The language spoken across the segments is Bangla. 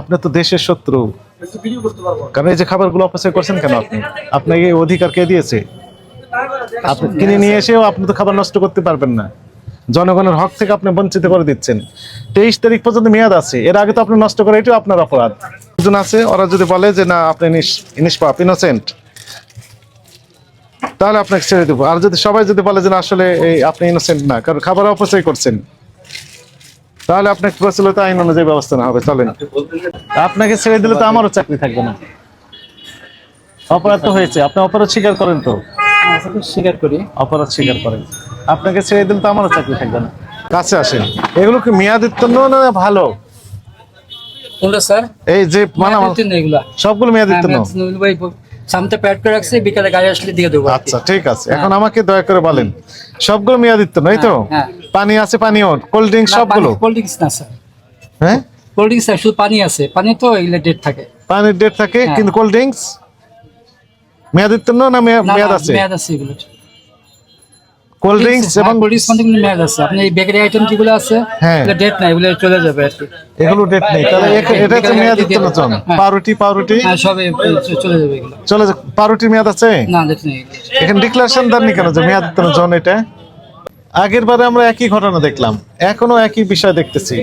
আপনি তো দেশের শত্রু। কারণ এই যে খাবারগুলো অপচয় করছেন কেন আপনি? আপনাকে এই অধিকার কে দিয়েছে? আপনি কিনে নিয়ে এসেও আপনি তো খাবার নষ্ট করতে পারবেন না। জনগণের হক থেকে আপনি বঞ্চিত করে দিচ্ছেন। তেইশ তারিখ পর্যন্ত মেয়াদ আছে। এর আগে তো আপনি নষ্ট করে এটাও আপনার অপরাধ। একজন আছে ওরা যদি বলে যে না আপনি নিষ্পাপ ইনোসেন্ট তাহলে আপনাকে ছেড়ে দেবো। আর যদি সবাই যদি বলে যে আসলে এই আপনি ইনোসেন্ট না কারণ খাবার অপচয় করছেন। তাহলে আপনাকে প্রচলিত আইন অনুযায়ী ব্যবস্থা না হবে চলেন। আপনাকে ছেড়ে দিলে তো আমারও চাকরি থাকবে না। অপরাধ তো হয়েছে আপনি অপরাধ স্বীকার করেন তো? স্বীকার করি। অপরাধ স্বীকার করেন। আপনাকে ছেড়ে দিলে তো আমারও চাকরি থাকবে না। কাছে আসেন। এগুলো কি মেয়াদিত্ব না ভালো? কোনটা স্যার? এই যে মানে সবগুলো মেয়াদিত্ব না ভাই সামনে প্যাড করে রাখছি বিকালে গাড়ি আসলে দিয়ে দেবো আচ্ছা ঠিক আছে। এখন আমাকে দয়া করে বলেন। সবগুলো মেয়াদিত্ব নয় তো? হ্যাঁ। পানি আছে পানিও কোল্ড ড্রিঙ্কস সবগুলো? কোল্ড ড্রিঙ্কস না স্যার হ্যাঁ? কোল্ড ড্রিঙ্কস শুধু পানি আছে। পানি তো এগুলো ডেট থাকে। পানির ডেট থাকে হ্যাঁ। কিন্তু কোল্ড ড্রিঙ্কস মেয়াদিত্ব না না না, মেয়াদ আছে? মেয়াদ আছে এগুলো। কোল্ড ড্রিঙ্কস এবং কোল্ড ড্রিঙ্কস কিন্তু মেয়াদ আছে। আপনি এই বেকারি আইটেম যেগুলো আছে হ্যাঁ। এগুলো ডেট নাই এগুলো চলে যাবে আর কি। এগুলো ডেট নেই। তাহলে এখ- এটা বিকালে মেয়াদিত্ব দিয়ে না। হ্যাঁ। পাউরুটি পাউরুটি। হ্যাঁ সবে চলে যাবে এগুলো। চলে যাক। পাউরুটির মেয়াদ আছে? না ডেট নেই। এখানে ডিক্লারেশন দেননি কেন যে মেয়াদিত্ব না জন এটা? আগের বারে আমরা একই ঘটনা দেখলাম। এখনও একই বিষয় দেখতেছি।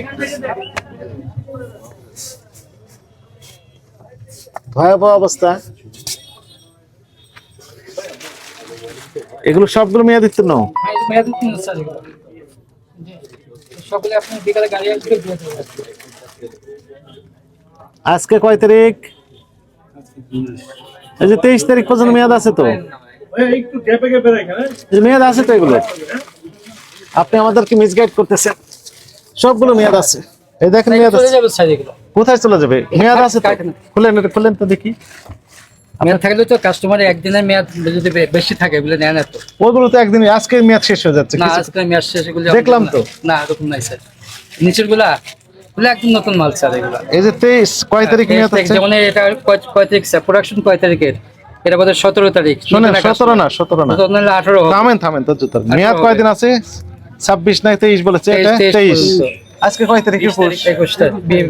ভয়াবহ অবস্থা। এগুলো সবগুলো মেয়াদিত্ব না? হ্যাঁ, মেয়াদ উত্তীর্ণ স্যার এগুলো জি। সবগুলো আপনি বিকালে গাড়ি আসলে দিয়ে দেবো আর কি। আজকে কয় তারিখ এই যে তেইশ তারিখ পর্যন্ত মেয়াদ আছে তো মেয়াদ আছে তো এগুলো? আপনি আমাদেরকে মিসগাইড করতেছেন। সবগুলো মেয়াদ আছে। এই দেখেন মেয়াদ চলে আছে। কোথায় চলে যাবে? মেয়াদ আছে। খুলেন এটা খুলেন তো দেখি। মেয়াদ থাকলে তো কাস্টমারের একদিনের মেয়াদ যদি বেশি থাকে নেয় না তো। ওগুলো তো একদিন আজকে মেয়াদ শেষ হয়ে যাচ্ছে। না আজকে মেয়াদ শেষ এগুলো দেখলাম তো। না এরকম নাই স্যার নিচেরগুলা একদম নতুন মাল স্যার এগুলো। এই যে তেইশ কয় তারিখ মেয়াদ আছে যেমন এটা কয়- কয় তারিখ স্যার প্রোডাকশন কয় তারিখের? এটা সতেরো তারিখ। শোনেন সতেরো না সতেরো না। আঠারো। থামেন থামেন তো মেয়াদ। কয়দিন আছে? ছাব্বিশ নাই তেইশ বলেছে তেইশ, এটা তেইশ। তেইশ আজকে কয় তারিখ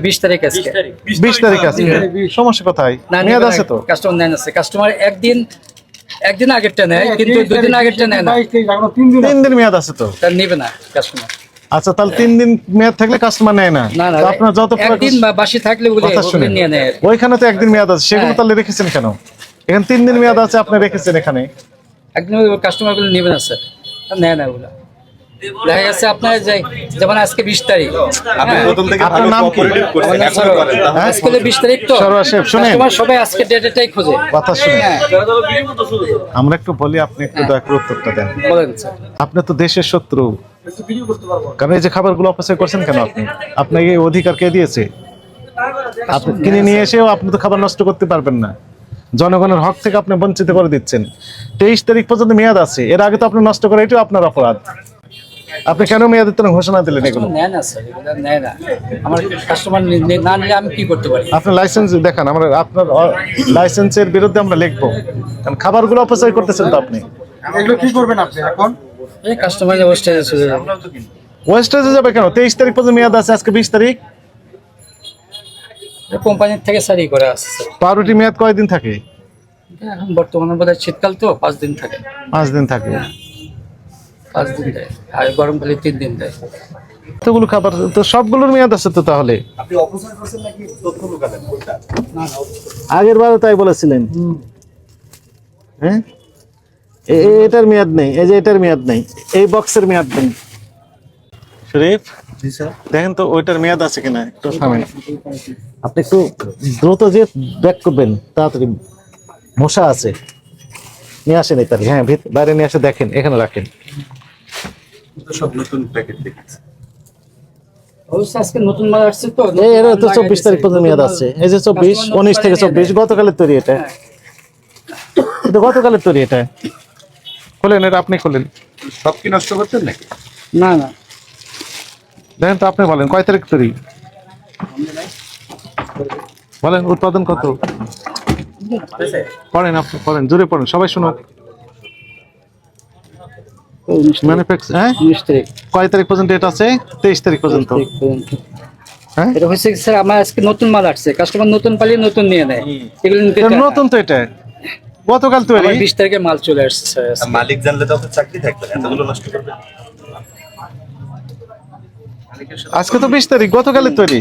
বিশ তারিখ আজকে। বিশ তারিখ আছে সমস্যা কোথায়? মেয়াদ আছে তো? কাস্টমার নেয় না কাস্টমার একদিন একদিন আগেরটা নেয় কিন্তু দুদিন আগেরটা নেয় না। তিন দিন মেয়াদ আছে তো? তার নিবে না কাস্টমার আচ্ছা তাহলে তিন দিন মেয়াদ থাকলে কাস্টমার নেয় না? না না আপনার যত একদিন বাসি থাকলে নিয়ে নেয়। ওইখানে তো একদিন মেয়াদ আছে। সেগুলো হ্যাঁ। তাহলে রেখেছেন কেন? এখানে তিন দিন মেয়াদ আছে আপনি রেখেছেন এখানে। একদম কাস্টমারগুলো নেবে না স্যার নেয় না ওগুলো। দেখা গেছে আপনার যে যেমন আজকে বিশ তারিখ। হ্যাঁ, প্রথম থেকে আপনার নাম কি? হ্যাঁ? আজকে হলো বিশ তারিখ তো। সরোয়ার সাহেব, শুনেন। সবাই আজকে ডেটাটাই খোঁজে। কথা শুনে হ্যাঁ। আমরা একটু বলি আপনি একটু দয়া করে উত্তরটা দেন। বলেন স্যার। আপনি তো দেশের শত্রু। কারণ এই যে খাবারগুলো অপচয় করছেন কেন আপনি? আপনাকে এই অধিকার কে দিয়েছে? আপনি কিনে নিয়ে এসেও আপনি তো খাবার নষ্ট করতে পারবেন না। জনগণের হক থেকে আপনি বঞ্চিত করে দিচ্ছেন। তেইশ তারিখ পর্যন্ত মেয়াদ আছে। এর আগে তো আপনি নষ্ট করে এটাও আপনার অপরাধ। আপনি কেন মেয়াদের মেয়াদিত্ব ঘোষণা দিলেন এগুলো? নেয় না স্যার এগুলো নেয় না। আমার কাস্টমার না নিলে আমি কি করতে পারি? আপনার লাইসেন্স দেখান আমরা আপনার লাইসেন্সের বিরুদ্ধে আমরা লিখব। কারণ খাবারগুলো অপচয় করতেছেন তো আপনি। এগুলো কি করবেন আপনি এখন? এই কাস্টমার অবস্থায় চলে যাবে। ওয়েস্টেজে যাবে কেন? তেইশ তারিখ পর্যন্ত মেয়াদ আছে আজকে বিশ তারিখ? কোম্পানির থেকে স্যারই করে আসছে স্যার। পাউরুটি মেয়াদ কয়দিন থাকে? এখন বর্তমানে বোধ হয় শীতকাল তো পাঁচ দিন থাকে। পাঁচ দিন থাকে। পাঁচ দিন দেয় আর গরমকালে তিন দিন দেয়। এতগুলো খাবার তো সবগুলোর মেয়াদ আছে তো তাহলে? আগের বারও তাই বলেছিলেন। হ্যাঁ? এটার মেয়াদ নেই এই যে এটার মেয়াদ নেই এই বক্সের মেয়াদ নেই। শরীফ? দেখেন তো ওইটার মেয়াদ আছে কিনা একটু থামেন। আপনি একটু দ্রুত যে ব্যাক করবেন তাড়াতাড়ি মশা আছে। নিয়ে আসেন এই তারিখ। হ্যাঁ ভিত- বাইরে নিয়ে আসে দেখেন এখানে রাখেন। সব নতুন প্যাকেট দেখেছি অবশ্য আজকে নতুন মাল আসছে তো এই এর তো চব্বিশ তারিখ পর্যন্ত মেয়াদ আছে এই যে চব্বিশ উনিশ থেকে চব্বিশ গতকালের তৈরি এটা। এটা গতকালের তৈরি এটা। খোলেন এটা আপনি খোলেন। সব কি নষ্ট নাকি? না না। দেখেন তো আপনি বলেন কয় তারিখ তৈরি? বলেন উৎপাদন কত? পড়েন আপনি পড়েন জোরে পড়েন সবাই শুনুক। উনিশ ম্যানুফ্যাকচার হ্যাঁ? কয় তারিখ পর্যন্ত এটা আছে? তেইশ তারিখ পর্যন্ত। হ্যাঁ? এটা হচ্ছে স্যার আমার আজকে নতুন মাল আসছে। কাস্টমার নতুন পালিয়ে নতুন নিয়ে নেয়। এগুলো নিতে এটা চায় না। নতুন তো এটা। গতকাল তৈরি। বিশ তারিখে মাল চলে আসছে আজকে। মালিক জানলে তো চাকরি থাকবে এতগুলো নষ্ট করবে। আজকে তো বিশ তারিখ গতকালের তৈরি।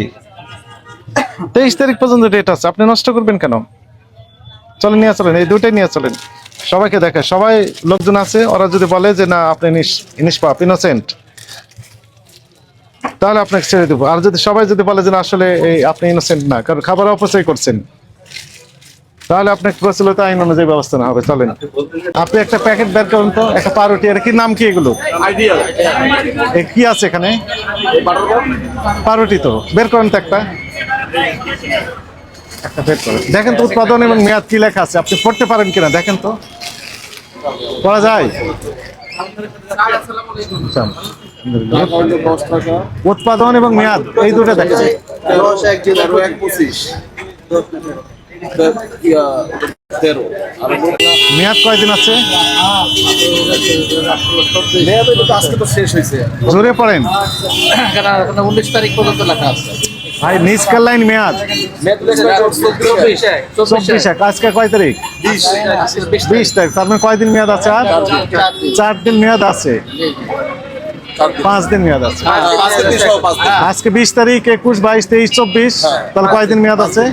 তেইশ তারিখ পর্যন্ত ডেট আছে। আপনি নষ্ট করবেন কেন? চলেন নিয়ে চলেন। এই দুটাই নিয়ে চলেন। সবাইকে দেখে সবাই লোকজন আছে, ওরা যদি বলে যে না, আপনি নিষ্পাপ ইনোসেন্ট তাহলে আপনাকে ছেড়ে দেবো। আর যদি সবাই যদি বলে যে না, আসলে এই আপনি ইনোসেন্ট না, কারণ খাবার অপচয় করছেন, তাহলে আপনাকে প্রচলিত আইন অনুযায়ী ব্যবস্থা না হবে। চলেন। আপনি একটা প্যাকেট বের করুন তো, একটা পাউরুটি আর কি নাম কি এগুলো? কি আছে এখানে? পাউরুটি তো। বের করেন তো একটা। একটা বের করেন দেখেন তো উৎপাদন এবং মেয়াদ কি লেখা আছে? আপনি পড়তে পারেন কিনা? দেখেন তো। পড়া যায়? উৎপাদন এবং মেয়াদ এই দুটো তেরো আর মেয়াদ কয়দিন আছে? মেয়াদ তো শেষ হয়েছে জোরে পড়েন। উনিশ তারিখ পর্যন্ত লেখা আছে। ভাই নিচ লাইন মেয়াদ। চব্বিশ। এক আজকে কয় তারিখ? বিশ তারিখ। তার মানে কয়দিন মেয়াদ আছে আর? চার দিন মেয়াদ আছে। পাঁচ দিন মেয়াদ আছে। আজকে বিশ তারিখ, একুশ, বাইশ, তেইশ, চব্বিশ। তাহলে কয়দিন মেয়াদ আছে?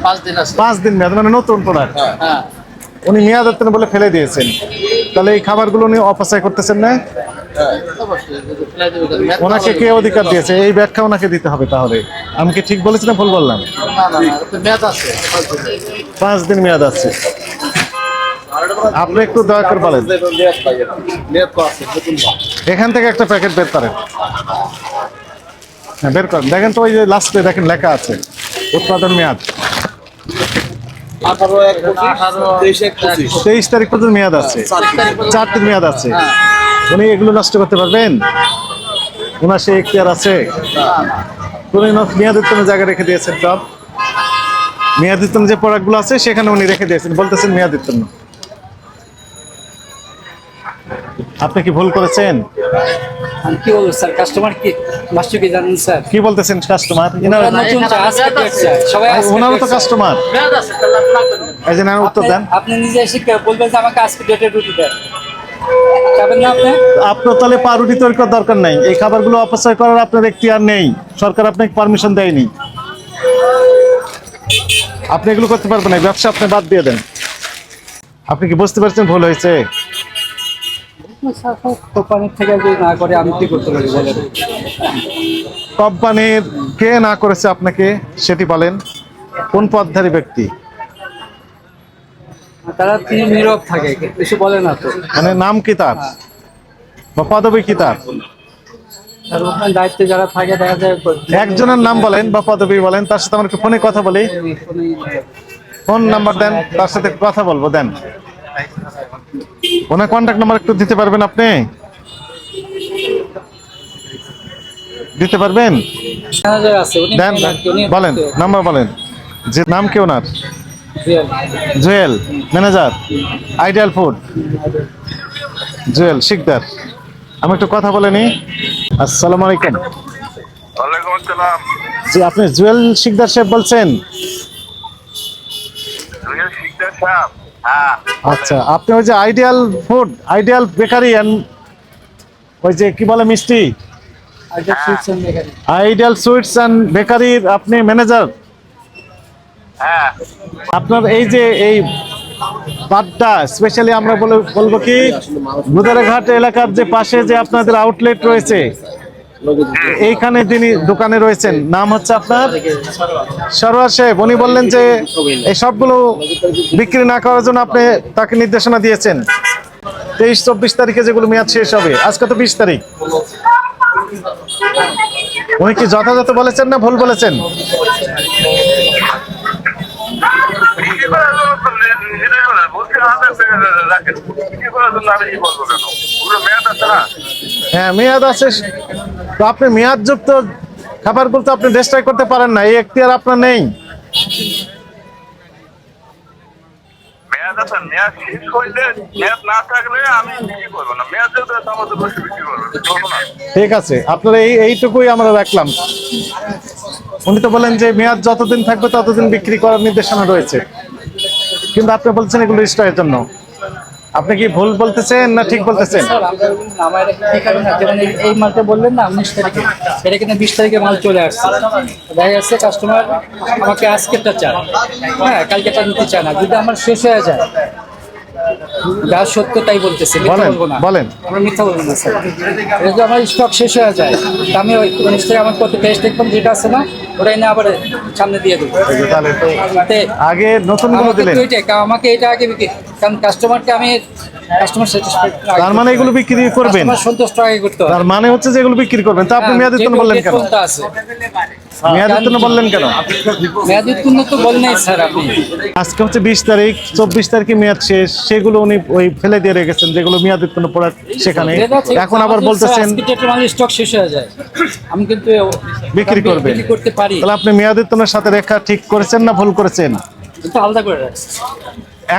পাঁচ দিন মেয়াদ মানে নতুন প্রোডাক্ট উনি মেয়াদ বলে ফেলে দিয়েছেন। তাহলে এই খাবারগুলো উনি অপচয় করতেছেন না? ওনাকে কে অধিকার দিয়েছে? এই ব্যাখ্যা ওনাকে দিতে হবে তাহলে। আমি কি ঠিক বলেছি না ভুল বললাম? পাঁচ দিন মেয়াদ আছে। আপনি একটু দয়া করে বলেন। এখান থেকে একটা প্যাকেট বের করেন। হ্যাঁ বের করেন। দেখেন তো ওই যে লাস্টে দেখেন লেখা আছে উৎপাদন মেয়াদ। তেইশ তেইশ তারিখ পর্যন্ত মেয়াদ আছে। চার দিন। মেয়াদ আছে। উনি এগুলো নষ্ট করতে পারবেন? ওনার সেই এখতিয়ার আছে। উনি ন- মেয়াদোত্তম জায়গায় রেখে দিয়েছেন সব। মেয়াদোত্তম যে প্রোডাক্টগুলো আছে সেখানে উনি রেখে দিয়েছেন। বলতেছেন মেয়াদোত্তম আপনি কি ভুল করেছেন? কি বলব স্যার? কাস্টমার কি? মাস্টার কি জানেন স্যার? কি বলতেছেন কাস্টমার? পেট তো কাস্টমার। না। এই যে না উত্তর দেন। আপনি- নিজে এসে বলবেন যে আমাকে আজকে ডেটে রুটি দেন। না আপনি আপনার তাহলে পাউরুটি তৈরি করার দরকার নাই। এই খাবারগুলো অপচয় করার আপনার এখতিয়ার নেই। সরকার আপনাকে পারমিশন দেয়নি। আপনি এগুলো করতে পারবেন না ব্যবসা আপনি বাদ দিয়ে দেন। আপনি কি বুঝতে পারছেন ভুল হয়েছে? কোম্পানির কে না করেছে আপনাকে সেটি বলেন। কোন পদধারী ব্যক্তি? তারা তিনি নীরব থাকে কিছু বলে না তো। মানে নাম কি তার? বা পদবী কি তার? আর ওখানে দায়িত্বে যারা থাকে দেখা যায় একজনের নাম বলেন বা পদবী বলেন তার সাথে আমরা একটু ফোনে কথা বলি। ফোন নাম্বার দেন তার সাথে কথা বলব দেন। ওনার কন্ট্যাক্ট নাম্বার একটু দিতে পারবেন আপনি? দিতে পারবেন? দেন বলেন বলেন নাম্বার বলেন। যে নাম কি ওনার? Jewel manager Ideal Food. Jewel Shikdar. আমি একটু কথা বলে নি আসসালামু আলাইকুম। ওয়ালাইকুম আসসালাম। জি আপনি জুয়েল শিকদার সাহেব বলছেন? রিয়াল শিকদার সাহেব হ্যাঁ। আচ্ছা আপনি ওই যে আইডিয়াল ফুড আইডিয়াল বেকারি ওই যে কি বলে মিষ্টি? আইডিয়াল সুইটস অ্যান্ড বেকারির আপনি ম্যানেজার। হ্যাঁ। আপনার এই যে এই বাড্ডা স্পেশালি আমরা বলে, বলব কি গুদারাঘাট এলাকার যে পাশে যে আপনাদের আউটলেট রয়েছে, এইখানে তিনি দোকানে রয়েছেন, নাম হচ্ছে আপনার সরোয়ার সাহেব। উনি বললেন যে এই সবগুলো বিক্রি না করার জন্য আপনি তাকে নির্দেশনা দিয়েছেন। তেইশ, চব্বিশ তারিখে যেগুলো মেয়াদ শেষ হবে। আজকে তো বিশ তারিখ। উনি কি যথাযথ বলেছেন না ভুল বলেছেন? রাখেন বিক্রি করার জন্য আমি কি বলব কেন ওগুলো মেয়াদ আছে না হ্যাঁ মেয়াদ আছে তো আপনি মেয়াদ যুক্ত খাবারগুলো তো আপনি ডিস্ট্রয় করতে পারেন না এই এখতিয়ার আপনার নেই ঠিক আছে আপনার এই এইটুকুই আমরা রাখলাম। উনি তো বলেন যে মেয়াদ যতদিন থাকবে ততদিন বিক্রি করার নির্দেশনা রয়েছে। কিন্তু আপনি বলছেন এগুলো স্টকের জন্য। আপনি কি ভুল বলতেছেন না ঠিক বলতেছেন? এই- মালটা বললেন না, উনিশ তারিখে। এটা কিন্তু বিশ তারিখে মাল চলে আসছে। দেখা যাচ্ছে কাস্টমার আমাকে আজকেরটা চায়। হ্যাঁ কালকেটা নিতে চায় না। যদি আমার শেষ হয়ে যায় যা সত্য তাই বলতেছে বলেন, বলেন। আমরা মিথ্যা বলব না স্যার। যদি আমার স্টক শেষ হয়ে যায় আমি ওই তারিখে আমার কত পেস্ট দেখলাম যেটা আছে না ওটা এনে আবার সামনে দিয়ে দেবো। আগে নতুন আমাকে দিলেন। আমাকে এটা আগে বিক্রি কারণ কাস্টমারকে আমি কাস্টমার স্যাটিসফাইড তার মানে এগুলো বিক্রি করবেন। সন্তুষ্ট আগে করতে হবে। তার মানে হচ্ছে যে এগুলো বিক্রি করবেন। তা আপনি হ্যাঁ, মেয়াদের জন্য বললেন কেন? আছে। বললেন কেন? মেয়াদি উত্তীর্ণ তো নাই স্যার আপনি। আজকে হচ্ছে বিশ তারিখ চব্বিশ তারিখে মেয়াদ শেষ। সেগুলো উনি ওই ফেলে দিয়ে রেখেছেন যেগুলো কোনো প্রোডাক্ট সেখানে। এখন আবার বলতেছেন স্টক শেষ হয়ে যায়। আমি কিন্তু বিক্রি করবেন। করতে পারি। তাহলে আপনি সাথে রেখা ঠিক করেছেন না ভুল করেছেন? আলাদা করে রাখছি।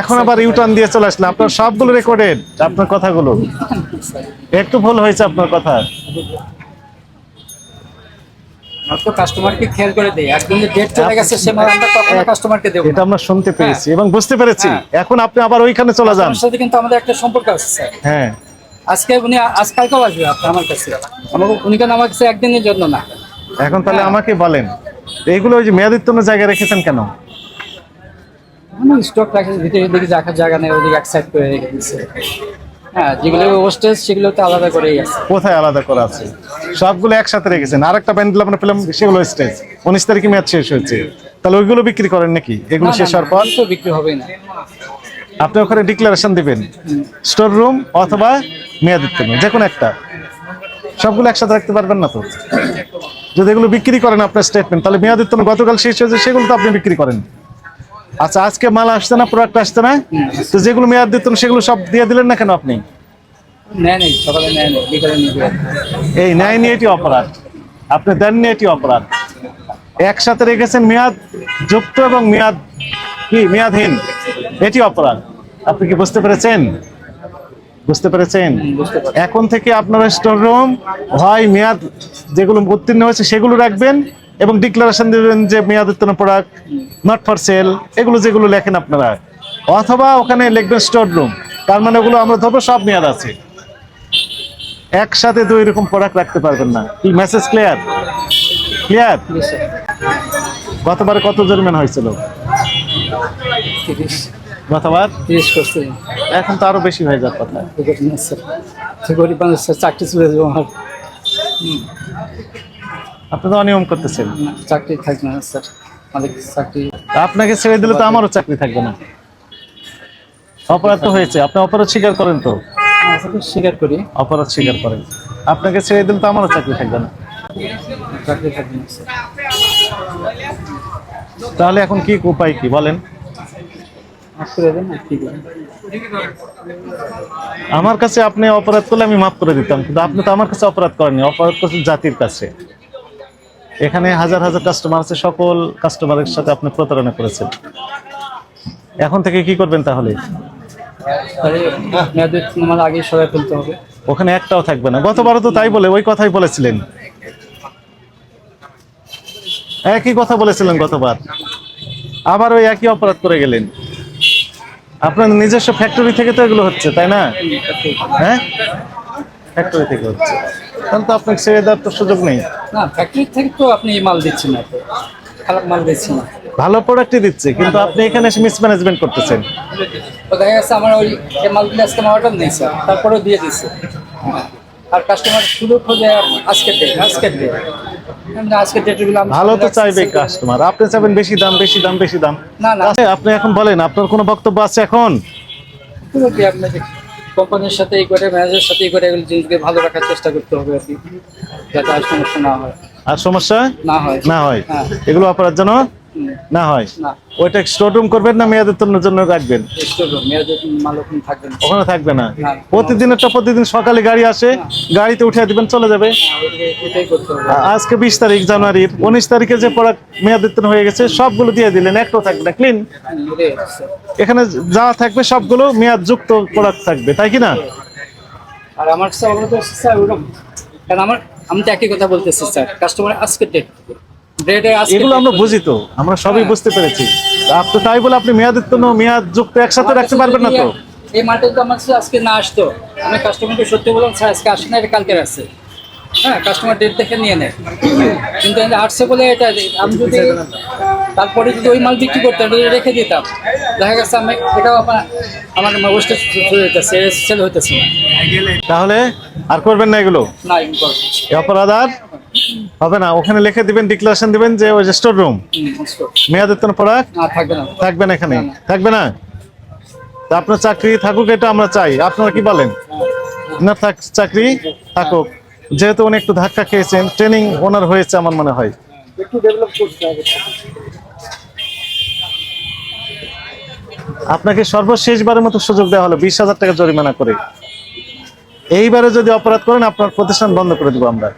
এখন আবার ইউটার্ন দিয়ে চলে আসলে আপনার সবগুলো রেকর্ডেড আপনার কথাগুলো। একটু ভুল হয়েছে আপনার কথা। তো কাস্টমারকে খেয়াল করে দেয় একদম ডেট চলে গেছে সে মাল আমরা কখনো কাস্টমারকে দেবো এটা আমরা শুনতে পেরেছি এবং বুঝতে পেরেছি। হ্যাঁ। এখন আপনি আবার ওইখানে চলে যান। সাথে কিন্তু আমাদের একটা সম্পর্ক আছে স্যার। হ্যাঁ। আজকে উনি আজ কালকেও আসবে আপনি আমার কাছে। আমাকে উনি কেন আমার কাছে একদিনের জন্য না? এখন তাহলে হ্যাঁ। আমাকে বলেন। এইগুলো ওই যে মেয়াদের জায়গায় রেখেছেন কেন? স্টক রাখি ভিতরে দেখি রাখার জায়গা নেই ওদিকে এক সাইড করে রেখে দিচ্ছে হ্যাঁ যেগুলো ওস্টেজ সেগুলো তো আলাদা করেই আছে। কোথায় আলাদা করা আছে? সবগুলো একসাথে রেখেছেন। আরেকটা আমরা পেলাম সেগুলো স্টেজ উনিশ তারিখে শেষ হয়েছে। তাহলে ওইগুলো বিক্রি করেন নাকি? এগুলো শেষ হওয়ার পর? তো বিক্রি হবেই না। আপনি ওখানে ডিক্লারেশন দিবেন। স্টোর রুম অথবা মেয়াদিত্ব যে কোনো একটা। সবগুলো একসাথে রাখতে পারবেন না তো? যদি এগুলো বিক্রি করেন আপনার স্টেটমেন্ট তাহলে মেয়াদিত্ব গতকাল শেষ হয়েছে সেগুলো তো আপনি বিক্রি করেন আচ্ছা আজকে মাল আসছে না প্রোডাক্ট আসছে না? তো যেগুলো মেয়াদ দিতেন সেগুলো সব দিয়ে দিলেন না কেন আপনি? এই নেয়নি এটি অপরাধ। আপনি দেননি এটি অপরাধ। একসাথে রেখেছেন মেয়াদ যুক্ত এবং মেয়াদ কি? মেয়াদহীন। এটি অপরাধ। আপনি কি বুঝতে পেরেছেন? বুঝতে পেরেছেন? এখন থেকে আপনারা স্টোর রুম হয় মেয়াদ যেগুলো উত্তীর্ণ হয়েছে সেগুলো রাখবেন। এবং ডিক্লারেশন দেবেন যে মেয়াদ উত্তীর্ণ প্রোডাক্ট নট ফর সেল এগুলো যেগুলো লেখেন আপনারা। অথবা ওখানে লিখবেন স্টোর রুম তার মানে ওগুলো আমরা ধরবো সব মেয়াদ আছে। একসাথে দুই রকম প্রোডাক্ট রাখতে পারবেন না। কি মেসেজ ক্লিয়ার ক্লিয়ার গতবারে কত জরিমানা হয়েছিল? গতবার? এখন তো আরও বেশি হয়ে যাওয়ার কথা। চাকরি চলে যাব আমার। আপনি তো অনিয়ম করতেছেন। চাকরি থাকবে না স্যার। আমাদের চাকরি আপনাকে ছেড়ে দিলে তো আমারও চাকরি থাকবে না। অপরাধ তো হয়েছে। আপনি অপরাধ স্বীকার করেন তো? স্বীকার করি। অপরাধ স্বীকার করেন। আপনাকে ছেড়ে দিলে তো আমারও চাকরি থাকবে না। চাকরি থাকবে না স্যার। তাহলে এখন কি উপায় কি বলেন? আমার কাছে আপনি অপরাধ করলে আমি মাফ করে দিতাম কিন্তু আপনি তো আমার কাছে অপরাধ করেননি। অপরাধ করছেন জাতির কাছে। এখানে হাজার হাজার কাস্টমার আছে, সকল কাস্টমারের সাথে আপনি প্রতারণা করেছেন। এখন থেকে কি করবেন তাহলে? ওখানে একটাও থাকবে না। গতবারও তো তাই বলে, ওই কথাই বলেছিলেন। একই কথা বলেছিলেন গতবার। আবার ওই একই অপরাধ করে গেলেন। আপনার নিজস্ব ফ্যাক্টরি থেকে তো এগুলো হচ্ছে, তাই না? হ্যাঁ? ফ্যাক্টরি থেকে হচ্ছে। তাহলে তো আপনাকে ছেড়ে দেওয়ার তো সুযোগ নেই। না ফ্যাক্টরি থেকে তো আপনি মাল দিচ্ছেন না খারাপ মাল দিচ্ছেন না। ভালো প্রোডাক্টই দিচ্ছে কিন্তু আপনি এখানে এসে মিসম্যানেজমেন্ট করতেছেন। দেখা যাচ্ছে আমার ওই মালগুলো আজকে আমার অর্ডার স্যার তারপরেও দিয়ে দিচ্ছে আর কাস্টমার শুধু খোঁজে আজকের ডেট আজকের ডেট আজকের ডেটগুলো ভালো তো চাইবে কাস্টমার আপনি চাইবেন বেশি দাম বেশি দাম বেশি দাম। না, না। আচ্ছা, আপনি এখন বলেন আপনার কোনো বক্তব্য আছে এখন? কি কোম্পানির সাথে এই করে ম্যানেজারের সাথে এই করে এগুলো জিনিসকে ভালো রাখার চেষ্টা করতে হবে আর কি যাতে আর সমস্যা না হয়। আর সমস্যা? না হয়। না হয়। হ্যাঁ। এগুলো অপরাধ যেন হুম, না হয়? ওইটা স্টোর রুম করবেন না মেয়াদের জন্য রাখবেন? স্টোর রুম মেয়াদের মাল ওখানে থাকবে না। ওখানে থাকবে না? না। প্রতিদিনেরটা প্রতিদিন সকালে গাড়ি আসে গাড়িতে উঠে দিবেন চলে যাবে। আ- আজকে বিশ তারিখ জানুয়ারির উনিশ তারিখে যে পড়া প্রোডাক্ট মেয়াদিত্তন হয়ে গেছে সবগুলো দিয়ে দিলেন। একটাও থাকবে না ক্লিন। এখানে যা থাকবে সবগুলো মেয়াদ যুক্ত প্রোডাক্ট থাকবে তাই কি না? আর আমার কাছে স্যার কারণ আমার আমি তো একই কথা বলতেছি স্যার। কাস্টমার আজকের ডেট আজকে এগুলো আমরা বুঝি তো আমরা সবই বুঝতে পেরেছি। আপনি তাই বলে আপনি মেয়াদোত্তীর্ণ মেয়াদ যুক্ত একসাথে রাখতে পারবেন না তো? এই মালটা তো আমার আজকে না আসতো। আমি কাস্টমারকে সত্যি বললাম স্যার আজকে আসে না এটা কালকে আসছে হ্যাঁ কাস্টমার ডেট দেখে নিয়ে নেয়। কিন্তু আসছে বলে এটা আমি যদি তারপরে যদি ওই মাল বিক্রি করতাম রেখে দিতাম দেখা গেছে আমি এটাও আমার আমার ওয়েস্টে চলে সেল হইতেছে না। তাহলে আর করবেন না এগুলো? না অপরাধ আর? হবে না ওখানে লিখে দিবেন ডিক্লারেশন দিবেন যে ওই স্টোর রুম। মেয়াদোত্তীর্ণ প্রোডাক্ট না থাকবে না। এখানে। থাকবে না? তা আপনার চাকরি থাকুক এটা আমরা চাই। আপনারা কি বলেন? না থাক চাকরি থাকুক। যেহেতু উনি একটু ধাক্কা খেয়েছেন ট্রেনিং ওনার হয়েছে আমার মনে হয়। আপনাকে সর্বশেষবারের মতো সুযোগ দেওয়া হলো বিশ হাজার টাকা জরিমানা করে। এইবারে যদি অপরাধ করেন আপনার প্রতিষ্ঠান বন্ধ করে দেবো আমরা.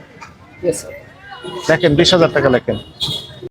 দেখেন বিশ হাজার টাকা লেখেন।